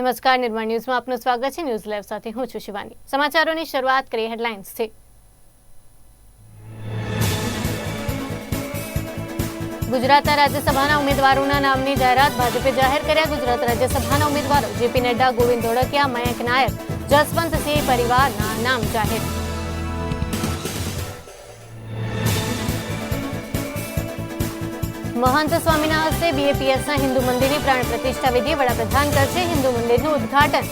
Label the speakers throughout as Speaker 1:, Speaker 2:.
Speaker 1: નમસ્કાર, નિર્માણ ન્યૂઝમાં આપનું સ્વાગત છે. ન્યૂઝ લાઈવ સાથે હું છું શિવાની. સમાચારોની શરૂઆત કરીએ હેડલાઇન્સથી ગુજરાત રાજ્યસભાના ઉમેદવારોના નામની જાહેરાત ભાજપે જાહેર કર્યા. ગુજરાત રાજ્યસભાના ઉમેદવારો જેપી નડ્ડા, ગોવિંદ ધોળકિયા, મયંક નાયક, જસવંતસિંહ પરિવારના નામ જાહેર. મહંત સ્વામીના હસ્તે બીએપીએસના હિન્દુ મંદિરની પ્રાણ પ્રતિષ્ઠા વિધિ વડાપ્રધાન કરશે હિન્દુ મંદિરનું ઉદ્ઘાટન.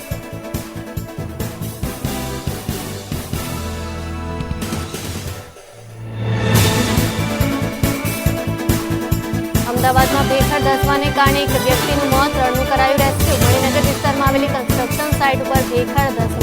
Speaker 1: અમદાવાદમાં ભેખડ ધસવાને કારણે એક વ્યક્તિનું મોત, રણનું કરાયું રેસ્ક્યુ. મણિનગર વિસ્તારમાં આવેલી કન્સ્ટ્રક્શન સાઇટ ઉપર ભેખડ ધસવાની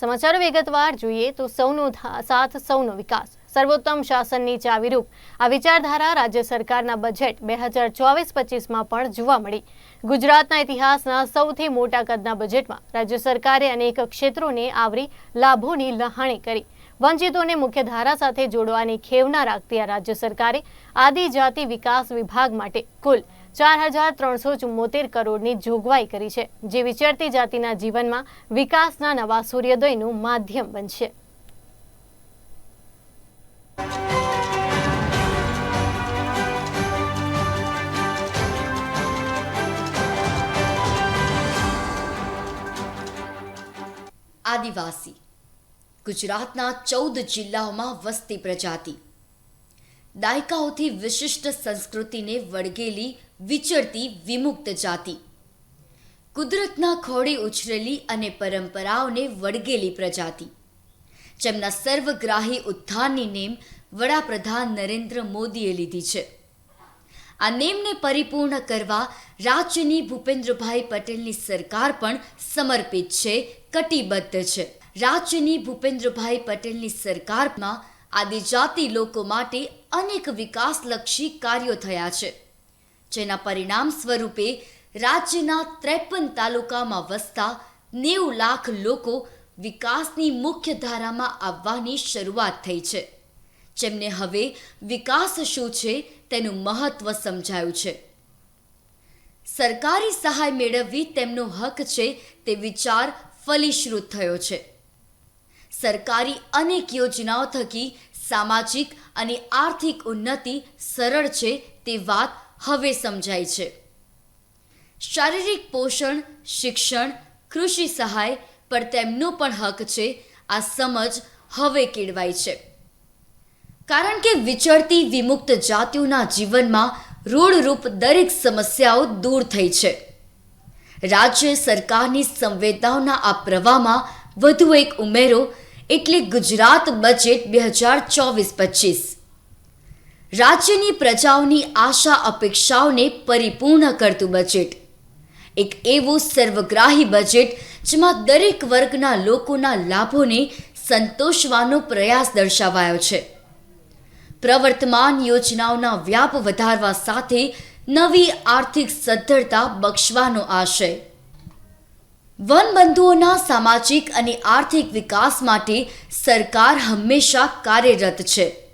Speaker 1: સમાચારો વિગતવાર જોઈએ તો સૌનો સાથ સૌનો વિકાસ. સર્વોત્તમ શાસનની ચાવીરૂપ આ વિચારધારા રાજ્ય સરકારના બજેટ બે હજાર ચોવીસ પચીસમાં પણ જોવા મળી. ગુજરાતના ઇતિહાસના સૌથી મોટા કદના બજેટમાં રાજ્ય સરકારે અનેક ક્ષેત્રોને આવરી લાભોની લહાણી કરી. વંચિતોને મુખ્યધારા સાથે જોડવાની ખેવના રાખતી આ રાજ્ય સરકારે આદિજાતિ વિકાસ વિભાગ માટે કુલ ચાર હજાર ત્રણસો ચુમ્મોતેર કરોડની જોગવાઈ કરી છે, જે વિચરતી જાતિના જીવનમાં વિકાસના નવા સૂર્યોદયનું માધ્યમ બનશે.
Speaker 2: આદિવાસી. ગુજરાતના ચૌદ જિલ્લાઓમાં વસતી પ્રજાતિ. દાયકાઓથી વિશિષ્ટ સંસ્કૃતિને વળગેલી વિચરતી વિમુક્ત જાતિ. કુદરતના ખોળે ઉછરેલી અને પરંપરાઓને વળગેલી પ્રજાતિ. જેમના સર્વગ્રાહી ઉત્થાનની નેમ વડાપ્રધાન નરેન્દ્ર મોદીએ લીધી છે. આ નેમને પરિપૂર્ણ કરવા રાજ્યની ભૂપેન્દ્રભાઈ પટેલની સરકાર પણ સમર્પિત છે, કટિબદ્ધ છે. રાજ્યની ભૂપેન્દ્રભાઈ પટેલની સરકારમાં આદિજાતિ લોકો માટે અનેક વિકાસલક્ષી કાર્યો થયા છે. જેના પરિણામ સ્વરૂપે રાજ્યના ત્રેપન તાલુકામાં વસતા નેવું લાખ લોકો વિકાસની મુખ્ય ધારામાં આવવાની શરૂઆત થઈ છે. જેમને હવે વિકાસ શું છે તેનું મહત્વ સમજાયું છે. સરકારી સહાય મેળવવી તેમનો હક છે તે વિચાર ફલીશ્રુત થયો છે. સરકારી અનેક યોજનાઓ થકી સામાજિક અને આર્થિક ઉન્નતિ સરળ છે તે વાત હવે સમજાય છે. શારીરિક પોષણ, શિક્ષણ, કૃષિ સહાય પર તેમનો પણ હક છે. આ સમજ હવે કેળવાય છે. કારણ કે વિચરતી વિમુક્ત જાતિઓના જીવનમાં રૂઢરૂપ દરેક સમસ્યાઓ દૂર થઈ છે. રાજ્ય સરકારની સંવેદનાઓના આ પ્રવાહમાં વધુ એક ઉમેરો, એટલે ગુજરાત બજેટ બે હજાર ચોવીસ પચીસ. રાજ્યની પ્રજાઓની આશા અપેક્ષાઓને પરિપૂર્ણ કરતું બજેટ એક એવું સર્વગ્રાહી બજેટ જેમાં દરેક વર્ગના લોકોના લાભોને સંતોષવાનો પ્રયાસ દર્શાવાયો છે. પ્રવર્તમાન યોજનાઓના વ્યાપ વધારવા સાથે નવી આર્થિક સદ્ધરતા બક્ષવાનો આશય. વનબંધુઓના સામાજિક અને આર્થિક વિકાસ માટે સરકાર હંમેશા કાર્યરત છે.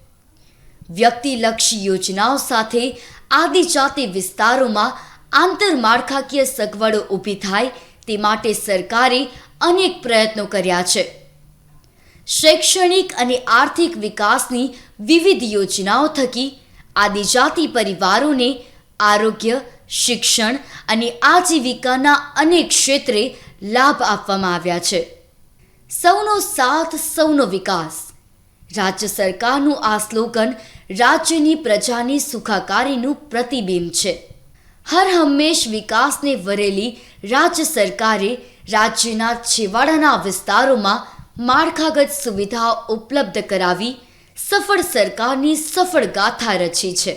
Speaker 2: વ્યક્તિલક્ષી યોજનાઓ સાથે આદિજાતિ વિસ્તારોમાં આંતરમાળખાકીય સગવડો ઊભી થાય તે માટે સરકારે અનેક પ્રયત્નો કર્યા છે. શૈક્ષણિક અને આર્થિક વિકાસની વિવિધ યોજનાઓ થકી આદિજાતિ પરિવારોને આરોગ્ય, શિક્ષણ અને આજીવિકાના અનેક ક્ષેત્રે લાભ આપવામાં આવ્યા છે. સૌનો સાથ, સૌનો વિકાસ. રાજ્ય સરકારનું આ સ્લોગન રાજ્યની પ્રજાની સુખાકારીનું પ્રતિબિંબ છે. હર હંમેશ વિકાસને વરેલી રાજ્ય સરકારે રાજ્યના છેવાડાના વિસ્તારોમાં માળખાગત સુવિધા ઉપલબ્ધ કરાવી સફળ સરકારની સફળ ગાથા રચી છે.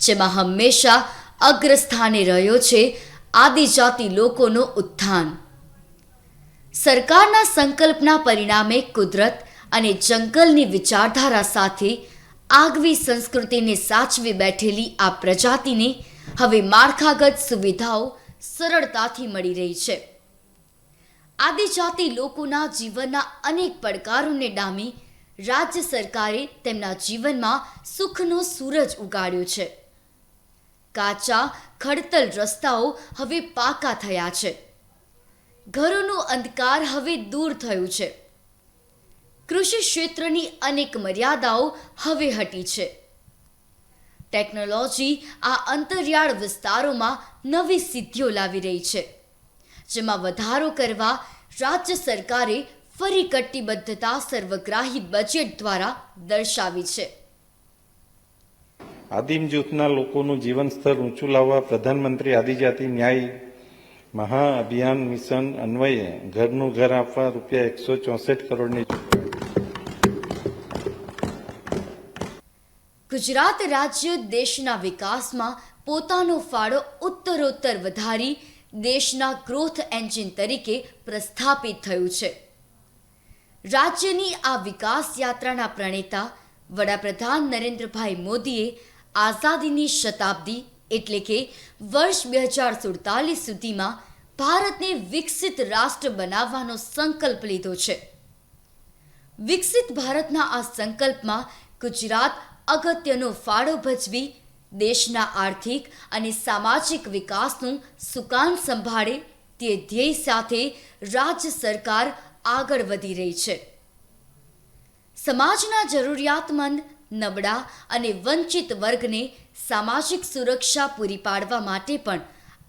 Speaker 2: જેમાં હંમેશા અગ્રસ્થાને રહ્યો છે આદિજાતિ લોકોનો ઉત્થાન. સરકારના સંકલ્પના પરિણામે કુદરત અને જંગલની વિચારધારા સાથે આગવી સંસ્કૃતિને સાચવી બેઠેલી આ પ્રજાતિને હવે માળખાગત સુવિધાઓ સરળતાથી મળી રહી છે. આદિજાતિ લોકોના જીવનના અનેક પડકારોને ડામી રાજ્ય સરકારે તેમના જીવનમાં સુખનો સૂરજ ઉગાડ્યો છે. કાચા, ખડતલ રસ્તાઓ હવે પાકા થયા છે. ઘરોનો અંધકાર હવે દૂર થયું છે. કૃષિ ક્ષેત્રની અનેક મર્યાદાઓ હવે હટી છે. ટેકનોલોજી આ અંતરિયાળ વિસ્તારોમાં નવી સિદ્ધિઓ લાવી રહી છે, જેમાં વધારો કરવા રાજ્ય સરકારે ફરી કટિબદ્ધતા સર્વગ્રાહી બજેટ દ્વારા દર્શાવી છે.
Speaker 3: આદિમ જૂથના લોકોનું જીવન સ્તર ઊંચું લાવવા પ્રધાનમંત્રી આદિજાતિ ન્યાય મહા અભિયાન મિશન અન્વયે ઘરનું ઘર આપવા રૂપિયા એકસો ચોસઠ કરોડની
Speaker 2: ગુજરાત રાજ્ય દેશના વિકાસમાં પોતાનો ફાળો ઉત્તરોત્તર વધારી દેશના ગ્રોથ એન્જિન તરીકે પ્રસ્થાપિત થયું છે. રાજ્યની આ વિકાસ યાત્રાના પ્રણેતા વડાપ્રધાન નરેન્દ્રભાઈ મોદીએ આઝાદીની શતાબ્દી એટલે કે વર્ષ બે હજાર સુડતાલીસ સુધીમાં ભારતને વિકસિત રાષ્ટ્ર બનાવવાનો સંકલ્પ લીધો છે. વિકસિત ભારતના આ સંકલ્પમાં ગુજરાત અગત્યનો ફાળો ભજવી દેશના આર્થિક અને સામાજિક વિકાસનું સુકાન સંભાળે તે ધ્યેય સાથે રાજ્ય સરકાર આગળ વધી રહી છે. સમાજના જરૂરિયાતમંદ, નબળા અને વંચિત વર્ગને સામાજિક સુરક્ષા પૂરી પાડવા માટે પણ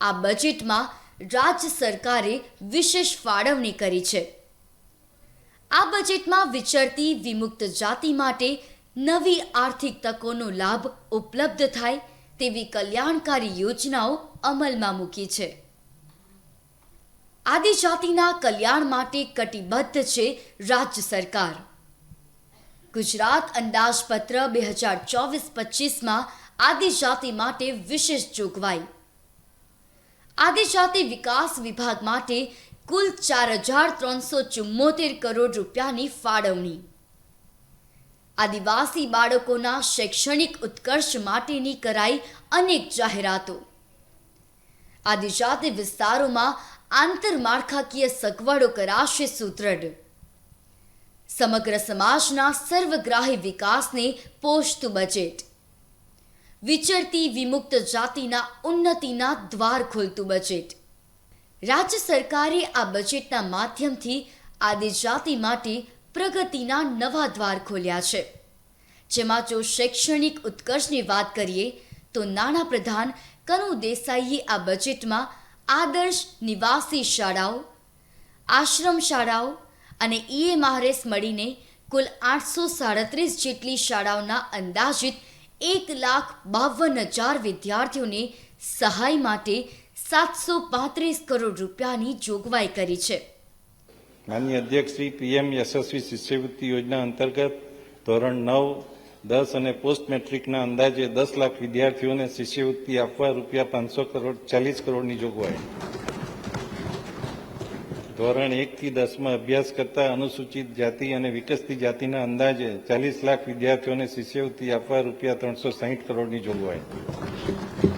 Speaker 2: આ બજેટમાં રાજ્ય સરકારે વિશેષ ફાળવણી કરી છે. આ બજેટમાં વિચરતી વિમુક્ત જાતિ માટે નવી આર્થિક તકોનો લાભ ઉપલબ્ધ થાય તેવી કલ્યાણકારી યોજનાઓ અમલમાં મૂકી છે. આદિજાતિના કલ્યાણ માટે કટિબદ્ધ છે રાજ્ય સરકાર. ગુજરાત અંદાજપત્ર બે હજાર ચોવીસ પચીસમાં આદિજાતિ માટે વિશેષ જોગવાઈ. આદિજાતિ વિકાસ વિભાગ માટે કુલ ચાર હજાર ત્રણસો ચુમ્મોતેર કરોડ રૂપિયાની ફાળવણી. આદિવાસી બાળકોના શૈક્ષણિક ઉત્કર્ષ માટેની કરાઈ અનેક જાહેરાતો. આદિજાતિ વિસ્તારોમાં આંતરમાળખાકીય સગવડો કરાશે સુદૃઢ સમગ્ર સમાજના સર્વગ્રાહી વિકાસને પોષતું બજેટ. વિચરતી વિમુક્ત જાતિના ઉન્નતિના દ્વાર ખોલતું બજેટ. રાજ્ય સરકારે આ બજેટના માધ્યમથી આદિજાતિ માટે પ્રગતિના નવા દ્વાર ખોલ્યા છે. જેમાં જો શૈક્ષણિક ઉત્કર્ષની વાત કરીએ, તો નાણાં પ્રધાન કનુ દેસાઈએ આ બજેટમાં આદર્શ નિવાસી શાળાઓ, આશ્રમ શાળાઓ અને ઈએમઆરએસ મળીને કુલ આઠસો સાડત્રીસ જેટલી શાળાઓના અંદાજિત એક લાખ બાવન હજાર વિદ્યાર્થીઓને સહાય માટે સાતસો પાંત્રીસ કરોડ રૂપિયાની જોગવાઈ કરી છે.
Speaker 3: માનનીય અધ્યક્ષ શ્રી પીએમ યશસ્વી શિષ્યવૃત્તિ યોજના અંતર્ગત ધોરણ નવ, દસ અને પોસ્ટ મેટ્રિકના અંદાજે દસ લાખ વિદ્યાર્થીઓને શિષ્યવૃત્તિ આપવા રૂપિયા પાંચસો કરોડ, ચાલીસ કરોડની જોગવાઈ. ધોરણ એકથી દસમાં અભ્યાસ કરતા અનુસૂચિત જાતિ અને વિકસતી જાતિના અંદાજે ચાલીસ લાખ વિદ્યાર્થીઓને શિષ્યવૃત્તિ આપવા રૂપિયા ત્રણસો સાહીઠ કરોડની જોગવાઈ.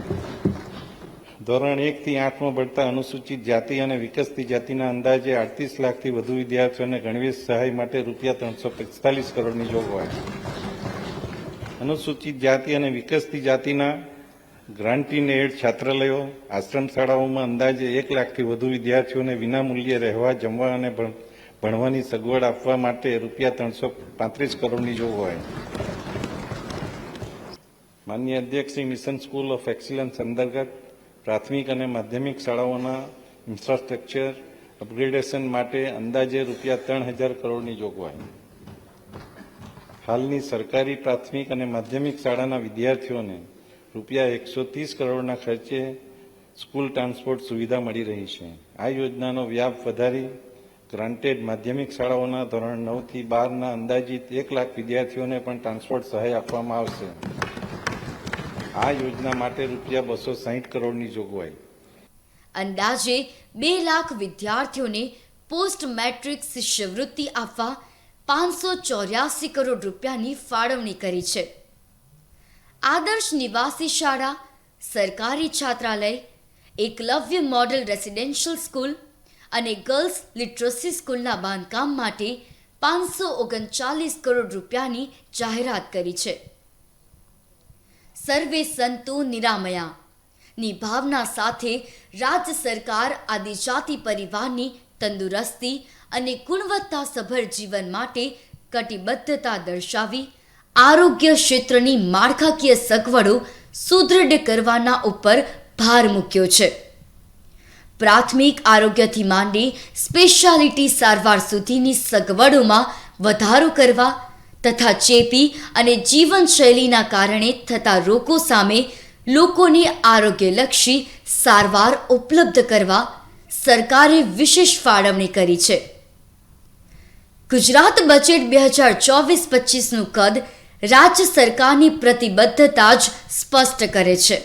Speaker 3: ધોરણ એકથી આઠમાં ભણતા અનુસૂચિત જાતિ અને વિકસતી જાતિના અંદાજે અડતીસ લાખથી વધુ વિદ્યાર્થીઓને ગણવેશ સહાય માટે રૂપિયા ત્રણસો પિસ્તાલીસ કરોડની જોગવાઈ અનુસૂચિત જાતિ અને વિકસતી જાતિના ગ્રાન્ટીન એડ છાત્રાલયો આશ્રમ શાળાઓમાં અંદાજે એક લાખથી વધુ વિદ્યાર્થીઓને વિનામૂલ્યે રહેવા, જમવા અને ભણ- ભણવાની સગવડ આપવા માટે રૂપિયા ત્રણસો પાંત્રીસ કરોડની જોગવાઈ માન્ય અધ્યક્ષ મિશન સ્કૂલ ઓફ એક્સિલન્સ અંતર્ગત પ્રાથમિક અને માધ્યમિક શાળાઓના ઇન્ફ્રાસ્ટ્રક્ચર અપગ્રેડેશન માટે અંદાજે રૂપિયા ત્રણ હજાર કરોડની જોગવાઈ. હાલની સરકારી પ્રાથમિક અને માધ્યમિક શાળાના વિદ્યાર્થીઓને રૂપિયા એકસો ત્રીસ કરોડના ખર્ચે સ્કૂલ ટ્રાન્સપોર્ટ સુવિધા મળી રહી છે. આ યોજનાનો વ્યાપ વધારી ગ્રાન્ટેડ માધ્યમિક શાળાઓના ધોરણ નવથી બારના અંદાજિત એક લાખ વિદ્યાર્થીઓને પણ ટ્રાન્સપોર્ટ સહાય આપવામાં આવશે. આ યોજના માટે રૂપિયા બસો સાહીઠ કરોડની જોગવાઈ.
Speaker 2: અંદાજે બે લાખ વિદ્યાર્થીઓને પોસ્ટ મેટ્રિક શિષ્યવૃત્તિ આપવા પાંચસો ચોર્યાસી કરોડ રૂપિયાની ફાળવણી કરી છે. આદર્શ નિવાસી શાળા, સરકારી છાત્રાલય, એકલવ્ય મોડલ રેસિડેન્શિયલ સ્કૂલ અને ગર્લ્સ લિટરસી સ્કૂલના બાંધકામ માટે પાંચસો ઓગણચાલીસ કરોડ રૂપિયાની જાહેરાત કરી છે. સર્વે સંતો નિરામયા. ની ભાવના સાથે રાજ્ય સરકાર, આદિજાતિ પરિવારની તંદુરસ્તી અને ગુણવત્તાસભર જીવન માટે કટિબદ્ધતા દર્શાવી, આરોગ્ય ક્ષેત્રની માળખાકીય સગવડો સુદૃઢ કરવાના ઉપર ભાર મૂક્યો છે. પ્રાથમિક આરોગ્યથી માંડી સ્પેશિયાલિટી સારવાર સુધીની સગવડોમાં વધારો કરવા તથા ચેપી અને જીવનશૈલીના કારણે થતા રોગો સામે લોકોને આરોગ્યલક્ષી સારવાર ઉપલબ્ધ કરવા સરકારે વિશેષ ફાળવણી કરી છે. ગુજરાત બજેટ બે હજાર ચોવીસ પચીસનું કદ રાજ્ય સરકારની પ્રતિબદ્ધતા જ સ્પષ્ટ કરે છે.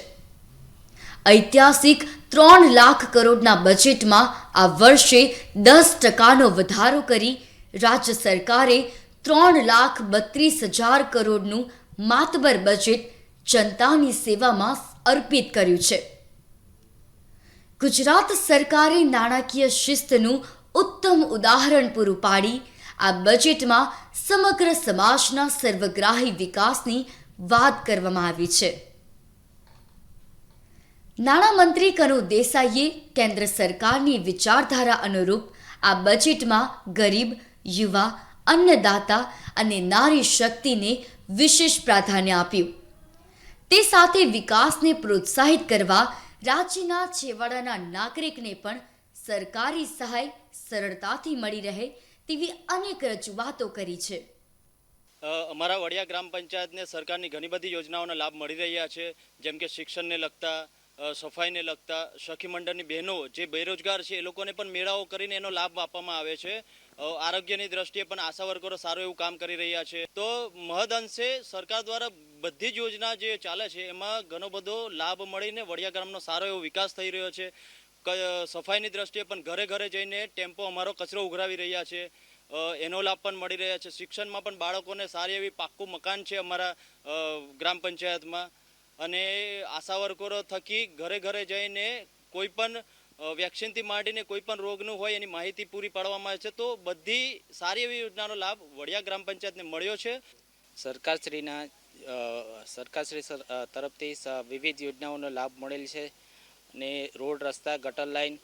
Speaker 2: ઐતિહાસિક ત્રણ લાખ કરોડના બજેટમાં આ વર્ષે દસ ટકાનો વધારો કરી રાજ્ય સરકારે ત્રણ લાખ બત્રીસ હજાર કરોડનું માતબર બજેટ જનતાની સેવામાં અર્પિત કર્યું છે. ગુજરાત સરકારે નાણાકીય શિસ્તનું ઉત્તમ ઉદાહરણ પૂરું પાડી, આ બજેટમાં સમગ્ર સમાજના સર્વગ્રાહી વિકાસની વાત કરવામાં આવી છે. નાણામંત્રી કનુ દેસાઈએ કેન્દ્ર સરકારની વિચારધારા અનુરૂપ આ બજેટમાં ગરીબ, યુવા અન્નદાતા અને નારી શક્તિને વિશેષ પ્રાધાન્ય આપ્યું. તે સાથે વિકાસને પ્રોત્સાહિત કરવા રાજ્યના છેવાડાના નાગરિકને પણ સરકારી સહાય સરળતાથી મળી રહે તેવી અનેક રજૂઆતો કરી છે.
Speaker 4: અમારા વડિયા ગ્રામ પંચાયતને સરકારની ઘણી બધી યોજનાઓના લાભ મળી રહ્યા છે. જેમ કે શિક્ષણને લગતા સફાઈને લગતા, સખી મંડળની બહેનો જે બેરોજગાર છે એ લોકોને પણ મેળાઓ કરીને એનો લાભ આપવામાં આવે છે. આરોગ્યની દ્રષ્ટિએ પણ આશા વર્કરો સારું એવું કામ કરી રહ્યા છે. તો મહદઅંશે સરકાર દ્વારા બધી જ યોજના જે ચાલે છે, એમાં ઘણો બધો લાભ મળીને વડિયા ગ્રામનો સારો એવો વિકાસ થઈ રહ્યો છે. સફાઈની દ્રષ્ટિએ પણ ઘરે ઘરે જઈને ટેમ્પો અમારો કચરો ઉઘરાવી રહ્યા છે. એનો લાભ પણ મળી રહ્યા છે. શિક્ષણમાં પણ બાળકોને સારી એવી પાક્કું મકાન છે અમારા ગ્રામ પંચાયતમાં. અને આશા વર્કરો થકી ઘરે ઘરે જઈને કોઈ પણ વેક્સિનથી માંડીને કોઈ પણ રોગનું હોય એની માહિતી પૂરી પાડવામાં આવે છે, તો બધી સારી એવી યોજનાનો લાભ વડિયા ગ્રામ પંચાયતને મળ્યો છે.
Speaker 5: સરકારશ્રીના સરકારશ્રી તરફથી વિવિધ યોજનાઓનો લાભ મળેલ છે ને રોડ, રસ્તા, ગટર લાઇન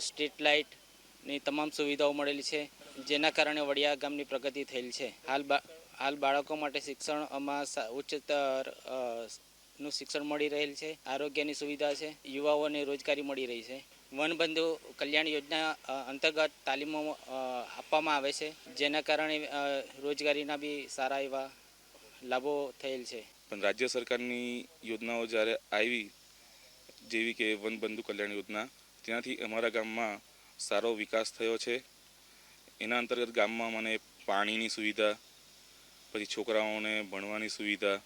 Speaker 5: સ્ટ્રીટ લાઇટની તમામ સુવિધાઓ મળેલી છે, જેના કારણે વડિયા ગામની પ્રગતિ થયેલ છે. હાલ હાલ બાળકો માટે શિક્ષણમાં ઉચ્ચતરનું શિક્ષણ મળી રહેલ છે, આરોગ્યની સુવિધા છે, યુવાઓને રોજગારી મળી રહી છે. વનબંધુ કલ્યાણ યોજના અંતર્ગત તાલીમો આપવામાં આવે છે. જેના કારણે રોજગારીના બી સારા એવા લાભો થયેલ છે.
Speaker 6: પણ રાજ્ય સરકારની યોજનાઓ જ્યારે આવી, જેવી કે વનબંધુ કલ્યાણ યોજના, ત્યાંથી અમારા ગામમાં સારો વિકાસ થયો છે. એના અંતર્ગત ગામમાં મને પાણીની સુવિધા, પછી છોકરાઓને ભણવાની સુવિધા,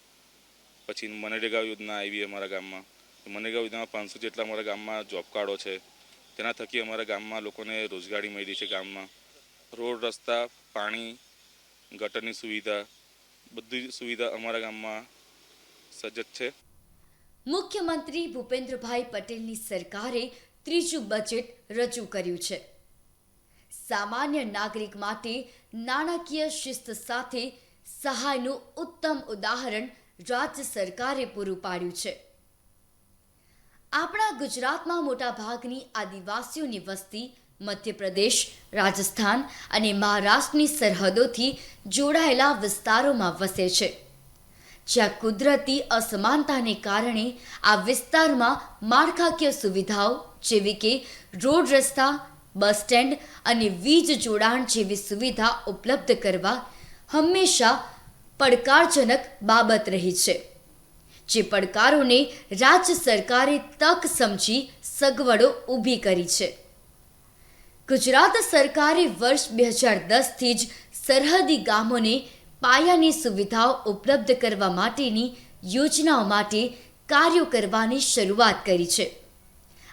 Speaker 6: પછી મનરેગા યોજના આવી અમારા ગામમાં. મનરેગા યોજનામાં પાંચસો જેટલા અમારા ગામમાં જોબ કાર્ડો છે. તેના થકી અમારા ગામમાં લોકોને રોજગારી મળી છે ગામમાં. રોડ, રસ્તા, પાણી, ગટરની સુવિધા, બધી સુવિધા અમારા ગામમાં સજ્જ છે.
Speaker 2: મુખ્યમંત્રી ભૂપેન્દ્રભાઈ પટેલની સરકારે ત્રીજું બજેટ રજૂ કર્યું છે. સામાન્ય નાગરિક માટે નાણાકીય શિસ્ત સાથે સહાયનું ઉત્તમ ઉદાહરણ રાજ્ય સરકારે પૂરું પાડ્યું છે. આપણા ગુજરાતમાં મોટા ભાગની આદિવાસીઓની વસ્તી મધ્યપ્રદેશ, રાજસ્થાન અને મહારાષ્ટ્રની સરહદોથી જોડાયેલા વિસ્તારોમાં વસે છે. જ્યાં કુદરતી અસમાનતાને કારણે આ વિસ્તારમાં માળખાકીય સુવિધાઓ જેવી કે રોડ રસ્તા, બસ સ્ટેન્ડ અને વીજ જોડાણ જેવી સુવિધા ઉપલબ્ધ કરવા હંમેશા પડકારજનક બાબત રહી છે. જે પડકારોને રાજ્ય સરકારે તક સમજી સગવડો ઊભી કરી છે. ગુજરાત સરકારે વર્ષ બે હજાર દસથી જ સરહદી ગામોને પાયાની સુવિધાઓ ઉપલબ્ધ કરવા માટેની યોજનાઓ માટે કાર્યો કરવાની શરૂઆત કરી છે.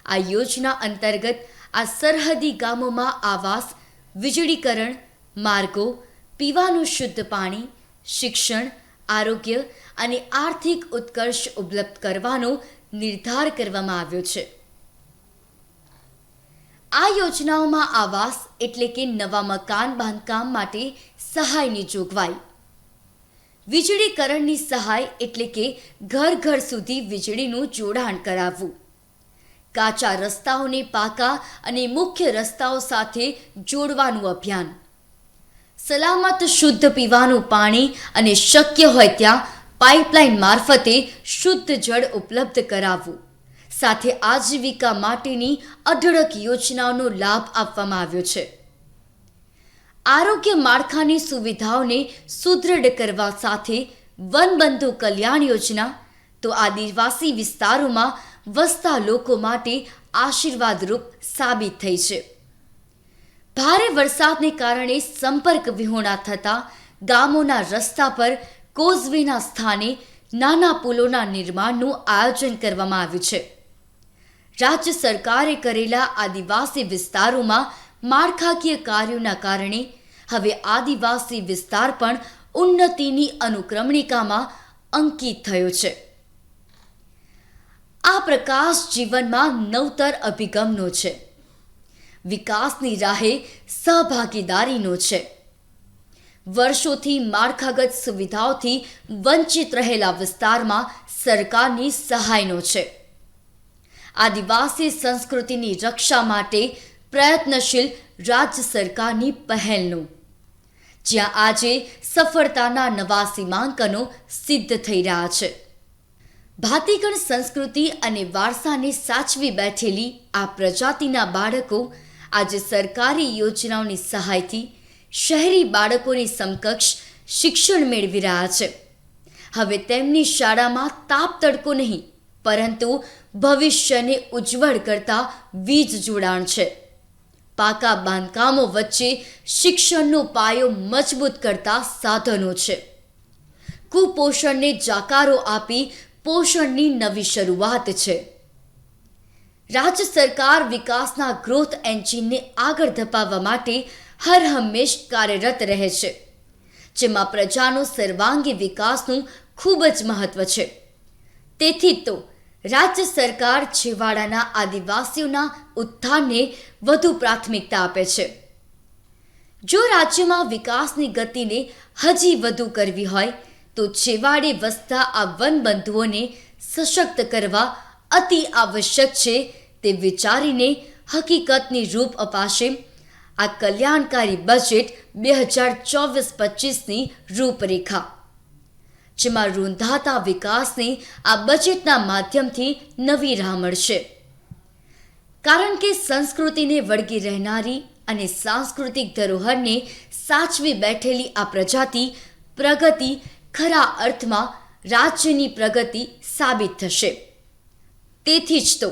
Speaker 2: આ યોજના અંતર્ગત આ સરહદી ગામોમાં આવાસ, વીજળીકરણ, માર્ગો, પીવાનું શુદ્ધ પાણી, શિક્ષણ આરોગ્ય અને આર્થિક ઉત્કર્ષ ઉપલબ્ધ કરવાનો નિર્ધાર કરવામાં આવ્યો છે. આ યોજનાઓમાં આવાસ એટલે કે નવા મકાન બાંધકામ માટે સહાયની જોગવાઈ. વીજળીકરણની સહાય એટલે કે ઘર ઘર સુધી વીજળીનું જોડાણ કરાવવું. કાચા રસ્તાઓને પાકા અને મુખ્ય રસ્તાઓ સાથે જોડવાનું અભિયાન. સલામત શુદ્ધ પીવાનું પાણી અને શક્ય હોય ત્યાં પાઇપલાઇન મારફતે શુદ્ધ જળ ઉપલબ્ધ કરાવવું. સાથે આજીવિકા માટેની અઢળક યોજનાઓનો લાભ આપવામાં આવ્યો છે. આરોગ્ય માળખાની સુવિધાઓને સુદૃઢ કરવા સાથે વનબંધુ કલ્યાણ યોજના, તો આદિવાસી વિસ્તારોમાં વસતા લોકો માટે આશીર્વાદરૂપ સાબિત થઈ છે. ભારે વરસાદને કારણે સંપર્ક વિહોણા થતા ગામોના રસ્તા પર કોઝવેના સ્થાને નાના પુલોના નિર્માણનું આયોજન કરવામાં આવ્યું છે. રાજ્ય સરકારે કરેલા આદિવાસી વિસ્તારોમાં માળખાકીય કાર્યોના કારણે હવે આદિવાસી વિસ્તાર પણ ઉન્નતિની અનુક્રમણિકામાં અંકિત થયો છે. આ પ્રકાશ જીવનમાં નવતર અભિગમનો છે. વિકાસની રાહે સહભાગીદારીનો છે. વર્ષોથી માળખાગત સુવિધાઓથી વંચિત રહેલા વિસ્તારમાં સરકારની સહાયનો છે. આદિવાસી સંસ્કૃતિની રક્ષા માટે પ્રયત્નશીલ રાજ્ય સરકારની પહેલનું. જ્યાં આજે સફળતાના નવા સીમાંકનો સિદ્ધ થઈ રહ્યા છે. ભાતીગણ સંસ્કૃતિ અને વારસાને સાચવી બેઠેલી આ પ્રજાતિના બાળકો આજે સરકારી યોજનાઓની સહાયથી શહેરી બાળકોની સમકક્ષ શિક્ષણ મેળવી રહ્યા છે. હવે તેમની શાળામાં તાપ તડકો નહીં, પરંતુ ભવિષ્યને ઉજ્જવળ કરતા વીજ જોડાણ છે. પાકા બાંધકામો વચ્ચે શિક્ષણનો પાયો મજબૂત કરતા સાધનો છે. કુપોષણને જાકારો આપી પોષણની નવી શરૂઆત છે. રાજ્ય સરકાર વિકાસના ગ્રોથ એન્જિનને આગળ ધપાવવા માટે હર હંમેશ કાર્યરત રહે છે, જેમાં પ્રજાનો સર્વાંગી વિકાસનું ખૂબ જ મહત્વ છે. તેથી તો રાજ્ય સરકાર છેવાડાના આદિવાસીઓના ઉત્થાનને વધુ પ્રાથમિકતા આપે છે. જો રાજ્યમાં વિકાસની ગતિને હજી વધુ કરવી હોય, તો છેવાડે વસતા આ વનબંધુઓને સશક્ત કરવા અતિ આવશ્યક છે તે વિચારીને હકીકતની રૂપ અપાશે. આ કલ્યાણકારી બજેટ બે હજાર ચોવીસ પચીસની રૂપરેખા. જેમાં રૂંધાતા વિકાસની આ બજેટના માધ્યમથી નવી રાહ મળશે. કારણ કે સંસ્કૃતિને વળગી રહેનારી અને સાંસ્કૃતિક ધરોહરને સાચવી બેઠેલી આ પ્રજાતિ પ્રગતિ ખરા અર્થમાં રાજ્યની પ્રગતિ સાબિત થશે. તેથી જ તો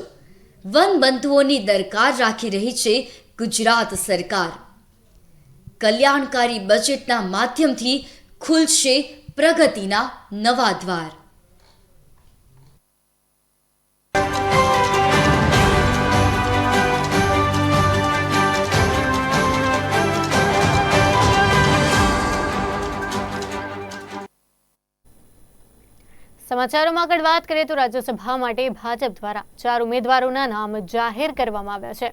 Speaker 2: વનબંધુઓની દરકાર રાખી રહી છે ગુજરાત સરકાર. કલ્યાણકારી બજેટના માધ્યમથી ખુલશે પ્રગતિના નવા દ્વાર.
Speaker 1: સમાચારોમાં આગળ વાત કરીએ તો રાજ્યસભા માટે ભાજપ દ્વારા ચાર ઉમેદવારોના નામ જાહેર કરવામાં આવ્યા છે.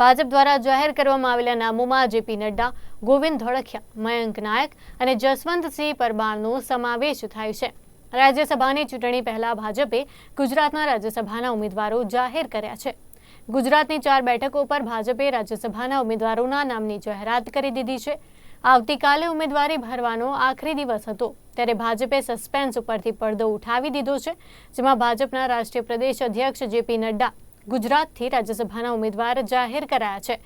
Speaker 1: ભાજપ દ્વારા જાહેર કરવામાં આવેલા નામોમાં જેપી નડ્ડા, ગોવિંદ ધોળકિયા, મયંક નાયક અને જસવંતસિંહ પરમારનો સમાવેશ થાય છે. રાજ્યસભાની ચૂંટણી પહેલા ભાજપે ગુજરાતના રાજ્યસભાના ઉમેદવારો જાહેર કર્યા છે. ગુજરાતની ચાર બેઠકો પર ભાજપે રાજ્યસભાના ઉમેદવારોના નામની જાહેરાત કરી દીધી છે. આવતીકાલે ઉમેદવારી ભરવાનો આખરી દિવસ હતો. ત્યારે ભાજપે સસ્પેન્સ ઉપરથી પડદો ઉઠાવી દીધો છે, જેમાં ભાજપના રાષ્ટ્રીય પ્રદેશ અધ્યક્ષ જેપી નડ્ડા ગુજરાતથી રાજ્યસભાના ઉમેદવાર જાહેર કરાયા છે.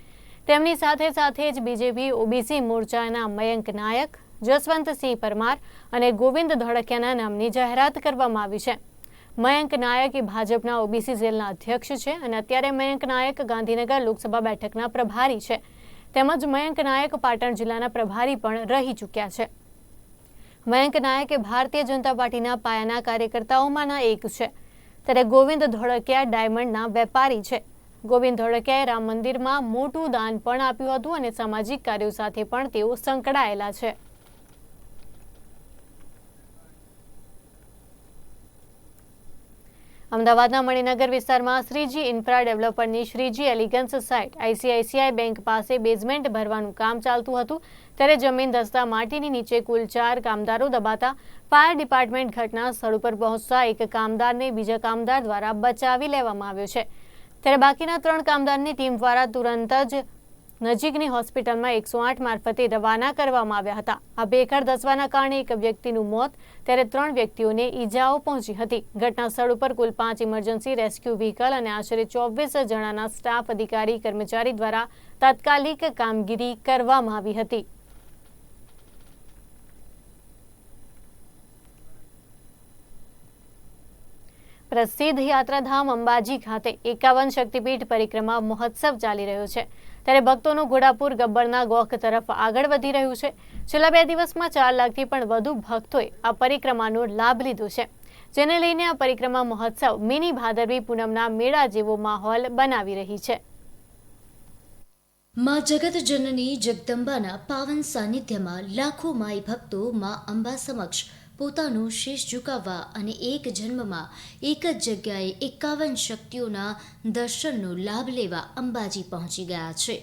Speaker 1: તેમની સાથે સાથે જ બીજેપી, ઓબીસી મોરચાના મયંક નાયક, જસવંતસિંહ પરમાર અને ગોવિંદ ધોળકિયાના નામની જાહેરાત કરવામાં આવી છે. મયંક નાયક એ ભાજપના ઓબીસી સેલના અધ્યક્ષ છે અને અત્યારે મયંક નાયક ગાંધીનગર લોકસભા બેઠકના પ્રભારી છે. તેમજ મયંક નાયક પાટણ જિલ્લાના પ્રભારી પણ રહી ચૂક્યા છે. મયંક નાયક એ ભારતીય જનતા પાર્ટીના પાયાના કાર્યકર્તાઓમાંના એક છે. ત્યારે ગોવિંદ ધોળકિયા ડાયમંડના વેપારી છે. ગોવિંદ ધોળકિયાએ રામ મંદિરમાં મોટું દાન પણ આપ્યું હતું અને સામાજિક કાર્યો સાથે પણ તેઓ સંકળાયેલા છે. અમદાવાદના મણિનગર વિસ્તારમાં Shreeji infra ડેવલપરની Shreeji elegance site ICICI bank પાસે બેઝમેન્ટ ભરવાનું કામ ચાલતું હતું. ત્યારે જમીન ધસતા માટીની નીચે કુલ ચાર કામદારો દબાતા ફાયર ડિપાર્ટમેન્ટ ઘટના સ્થળ ઉપર પહોંચતા એક કામદારને બીજા કામદાર દ્વારા બચાવી લેવામાં આવ્યો છે. ત્યારે બાકીના ત્રણ કામદારની ટીમ દ્વારા તુરંત જ નજીકની હોસ્પિટલમાં એકસો આઠ મારફતે રવાના કરવામાં આવ્યા હતા. આ બેકાર ધસવાના કારણે એક વ્યક્તિનું મોત, ત્યારે ત્રણ વ્યક્તિઓને ઈજાઓ પહોંચી હતી. ઘટના ઉપર કુલ પાંચ ઇમરજન્સી રેસ્ક્યુ વ્હીકલ અને આશરે ચોવીસ જણાના સ્ટાફ, અધિકારી, કર્મચારી દ્વારા તાત્કાલિક કામગીરી કરવામાં આવી હતી. પ્રસિદ્ધ યાત્રાધામ અંબાજી ખાતે એકાવન શક્તિપીઠ પરિક્રમા મહોત્સવ ચાલી રહ્યો છે. ત્યારે ભક્તોનું ઘોડાપુર ગબ્બરના ગોખ તરફ આગળ વધી રહ્યું છે. છેલ્લા બે દિવસમાં ચાર લાખથી પણ વધુ ભક્તોએ આ પરિક્રમાનો લાભ લીધો છે. જેને લઈને આ પરિક્રમા મહોત્સવ મિની ભાદરવી પૂનમના મેળા જેવો માહોલ બનાવી રહી છે.
Speaker 7: માં જગત જનની જગદંબાના પાવન સાનિધ્યમાં લાખો માઈ ભક્તો માં અંબા સમક્ષ પોતાનું શીશ ઝુકાવવા અને એક જન્મમાં એક જ જગ્યાએ એકાવન શક્તિઓના દર્શનનો લાભ લેવા અંબાજી પહોંચી ગયા છે.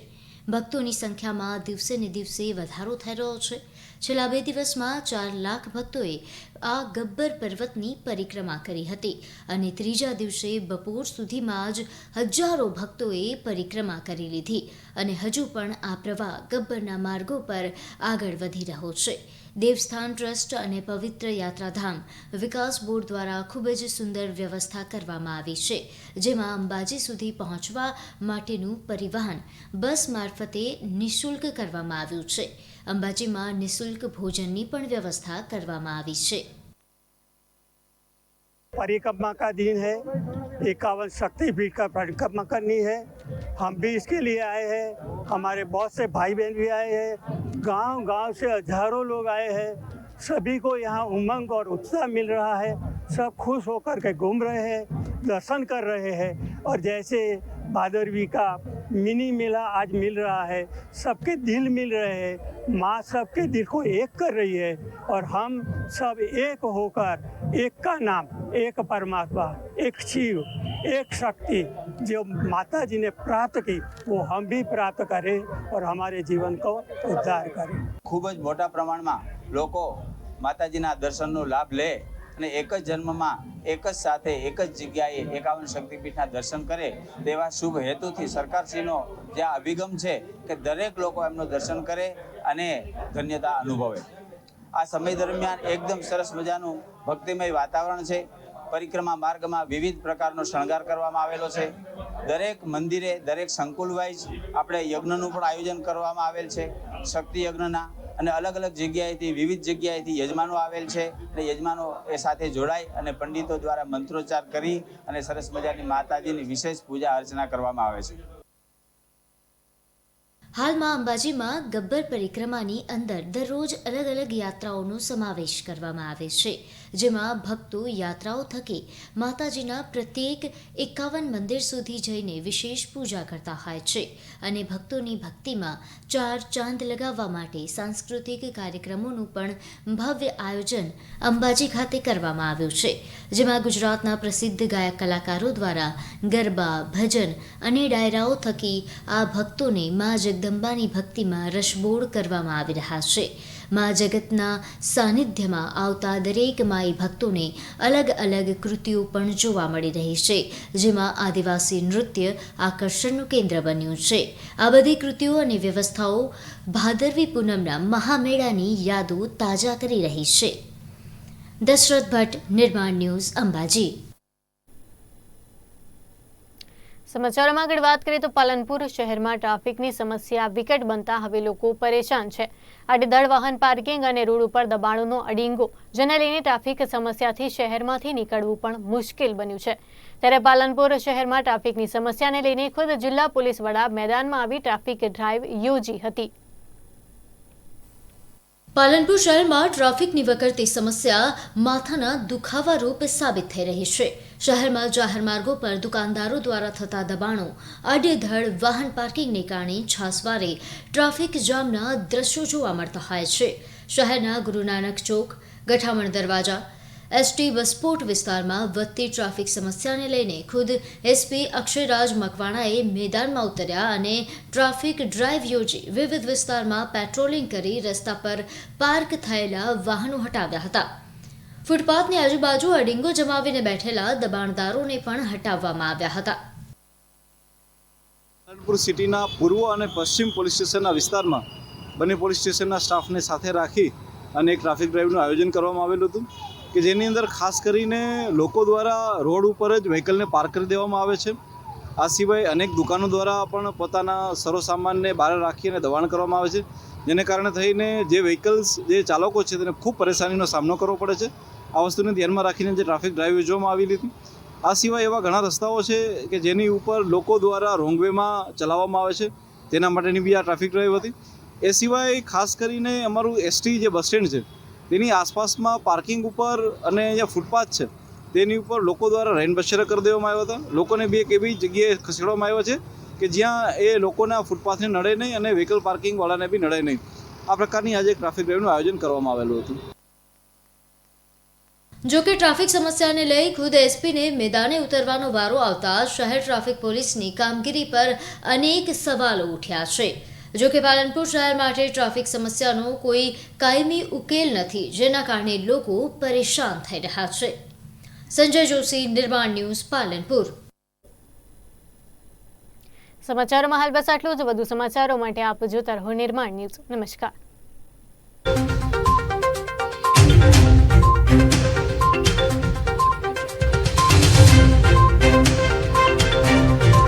Speaker 7: ભક્તોની સંખ્યામાં દિવસે ને દિવસે વધારો થઈ રહ્યો છે. છેલ્લા બે દિવસમાં ચાર લાખ ભક્તોએ આ ગબ્બર પર્વતની પરિક્રમા કરી હતી અને ત્રીજા દિવસે બપોર સુધીમાં જ હજારો ભક્તોએ પરિક્રમા કરી લીધી અને હજુ પણ આ પ્રવાહ ગબ્બરના માર્ગો પર આગળ વધી રહ્યો છે. દેવસ્થાન ટ્રસ્ટ અને પવિત્ર યાત્રાધામ વિકાસ બોર્ડ દ્વારા ખૂબ જ સુંદર વ્યવસ્થા કરવામાં આવી છે જેમાં અંબાજી સુધી પહોંચવા માટેનું પરિવહન બસ મારફતે નિઃશુલ્ક કરવામાં આવ્યું છે અંબાજીમાં નિઃશુલ્ક ભોજનની પણ વ્યવસ્થા કરવામાં આવી છે
Speaker 8: परिक्रमा का दिन है इक्यावन शक्तिपीठ का परिक्रमा करनी है हम भी इसके लिए आए हैं हमारे बहुत से भाई बहन भी आए हैं गाँव गाँव से हज़ारों लोग आए हैं। सभी को यहाँ उमंग और उत्साह मिल रहा है। सब खुश होकर के घूम रहे हैं, दर्शन कर रहे हैं और जैसे भादरवी का मिनी मेला आज मिल रहा है सबके दिल मिल रहे हैं माँ सबके दिल को एक कर रही है और हम सब एक होकर एक का नाम एक परमात्मा एक शिव एक शक्ति जो माता जी ने प्राप्त की वो हम भी प्राप्त करें और हमारे जीवन को उद्धार करें
Speaker 9: ખૂબ જ મોટા પ્રમાણમાં લોકો માતાજીના દર્શનનો લાભ લે અને એક જ જન્મમાં, એક જ સાથે, એક જ જગ્યાએ એકાવન શક્તિપીઠના દર્શન કરે તેવા શુભ હેતુથી સરકારશ્રીનો જે અભિગમ છે કે દરેક લોકો એમનું દર્શન કરે અને ધન્યતા અનુભવે. આ સમય દરમિયાન એકદમ સરસ મજાનું ભક્તિમય વાતાવરણ છે. પરિક્રમા માર્ગમાં વિવિધ પ્રકારનો શણગાર કરવામાં આવેલો છે. દરેક મંદિરે દરેક સંકુલ વાઇઝ આપણે યજ્ઞનું પણ આયોજન કરવામાં આવેલ છે. શક્તિ યજ્ઞના અને અલગ અલગ જગ્યાએથી, વિવિધ જગ્યાએથી યજમાનો આવેલ છે અને યજમાનો એ સાથે જોડાઈ અને પંડિતો દ્વારા મંત્રોચ્ચાર કરી અને સરસ મજાની માતાજીની વિશેષ પૂજા અર્ચના કરવામાં આવે છે.
Speaker 7: હાલમાં અંબાજીમાં ગબ્બર પરિક્રમાની અંદર દરરોજ અલગ અલગ યાત્રાઓનો સમાવેશ કરવામાં આવે છે. જેમાં ભક્તો યાત્રાઓ થકી માતાજીના પ્રત્યેક એકાવન મંદિર સુધી જઈને વિશેષ પૂજા કરતા હોય છે અને ભક્તોની ભક્તિમાં ચાર ચાંદ લગાવવા માટે સાંસ્કૃતિક કાર્યક્રમોનું પણ ભવ્ય આયોજન અંબાજી ખાતે કરવામાં આવ્યું છે, જેમાં ગુજરાતના પ્રસિદ્ધ ગાયક કલાકારો દ્વારા ગરબા, ભજન અને ડાયરાઓ થકી આ ભક્તોને મા જગદંબાની ભક્તિમાં રસબોળ કરવામાં આવી રહ્યા છે. મા જગતના સાનિધ્યમાં આવતા દરેક માઈ ભક્તોને અલગ અલગ કૃતિઓ પણ જોવા મળી રહી છે જેમાં આદિવાસી નૃત્ય આકર્ષણનું કેન્દ્ર બન્યું છે આ બધી કૃતિઓ અને વ્યવસ્થાઓ ભાદરવી પૂનમના મહામેળાની યાદો તાજા કરી રહી છે દશરથ ભટ્ટ નિર્માણ ન્યૂઝ અંબાજી
Speaker 1: સમાચારોમાં આગળ વાત કરીએ તો પાલનપુર શહેરમાં ટ્રાફિકની સમસ્યા વિકટ બનતા હવે લોકો પરેશાન છે. આડેધડ વાહન પાર્કિંગ અને રોડ ઉપર દબાણોનો અડીંગો, જેને લઈને ટ્રાફિક સમસ્યાથી શહેરમાંથી નીકળવું પણ મુશ્કેલ બન્યું છે. ત્યારે પાલનપુર શહેરમાં ટ્રાફિકની સમસ્યાને લઈને ખુદ જિલ્લા પોલીસ વડા મેદાનમાં આવી ટ્રાફિક ડ્રાઈવ યોજી હતી.
Speaker 7: પાલનપુર શહેરમાં ટ્રાફિકની વકરતી સમસ્યા માથાના દુખાવા રૂપ સાબિત થઈ રહી છે. શહેરમાં જાહેર માર્ગો પર દુકાનદારો દ્વારા થતા દબાણો આડેધડ વાહન પાર્કિંગને કારણે છાસવારે ટ્રાફિક જામના દ્રશ્યો જોવા મળતા હોય છે. શહેરના ગુરુનાનક ચોક, ગઠામણ દરવાજા એસટી વસ્પોટ વિસ્તારમાં વધતી ટ્રાફિક સમસ્યાને લઈને ખુદ એસપી અક્ષયરાજ મકવાણાએ મેદાનમાં ઉતર્યા અને ટ્રાફિક ડ્રાઈવ યોજી વિવિધ વિસ્તારમાં પેટ્રોલિંગ કરી રસ્તા પર પાર્ક થયેલા વાહનો હટાવ્યા હતા. ફૂટપાથની આજુબાજુ અડિંગો જમાવીને બેઠેલા દબાણદારોને પણ હટાવવામાં આવ્યા હતા.
Speaker 10: પાલનપુર સિટીના પૂર્વ અને પશ્ચિમ પોલીસ સ્ટેશનના વિસ્તારમાં બંને પોલીસ સ્ટેશનના સ્ટાફને સાથે રાખી અને એક ટ્રાફિક ડ્રાઈવનું આયોજન કરવામાં આવેલું હતું. કે જેની અંદર ખાસ કરીને લોકો દ્વારા રોડ ઉપર જ વ્હીકલને પાર્ક કરી દેવામાં આવે છે. આ સિવાય અનેક દુકાનો દ્વારા પણ પોતાના સરોસામાનને બહાર રાખી અને દબાણ કરવામાં આવે છે. જેને કારણે થઈને જે વ્હીકલ્સ, જે ચાલકો છે તેને ખૂબ પરેશાનીનો સામનો કરવો પડે છે. આ વસ્તુને ધ્યાનમાં રાખીને જે ટ્રાફિક ડ્રાઈવ યોજવામાં આવેલી હતી. આ સિવાય એવા ઘણા રસ્તાઓ છે કે જેની ઉપર લોકો દ્વારા રોંગવેમાં ચલાવવામાં આવે છે. તેના માટેની બી આ ટ્રાફિક ડ્રાઈવ હતી. એ સિવાય ખાસ કરીને અમારું એસટી જે બસ સ્ટેન્ડ છે તેની આસપાસમાં પાર્કિંગ ઉપર અને જે ફૂટપાથ છે, તેની ઉપર લોકો દ્વારા રેન બસેરા કરી દેવામાં આવ્યા હતા. લોકોને બી એક એવી જગ્યાએ ખસેડવામાં આવ્યા છે કે જ્યાં એ લોકોના ફૂટપાથને નડે નહીં અને વ્હીકલ પાર્કિંગવાળાને બી નડે નહીં. આ પ્રકારની આજે ટ્રાફિક ડ્રાઈવનું આયોજન કરવામાં આવેલું હતું.
Speaker 7: જો કે ટ્રાફિક સમસ્યાને લઈ ખુદ એસપીને મેદાને ઉતરવાનો વારો આવતા શહેર ટ્રાફિક પોલીસની કામગીરી પર અનેક સવાલો ઉઠ્યા છે. જો કે પાલનપુર શહેર માટે ટ્રાફિક સમસ્યાનો કોઈ કાયમી ઉકેલ નથી, જેના કારણે લોકો પરેશાન થઈ રહ્યા છે. સંજય જોશી, નિર્માણ ન્યૂઝ પાલનપુર.
Speaker 1: સમાચારોમાં હાલ બસ આટલું જ. વધુ સમાચારો માટે આપ જોતા રહો નિર્માણ ન્યૂઝ. નમસ્કાર.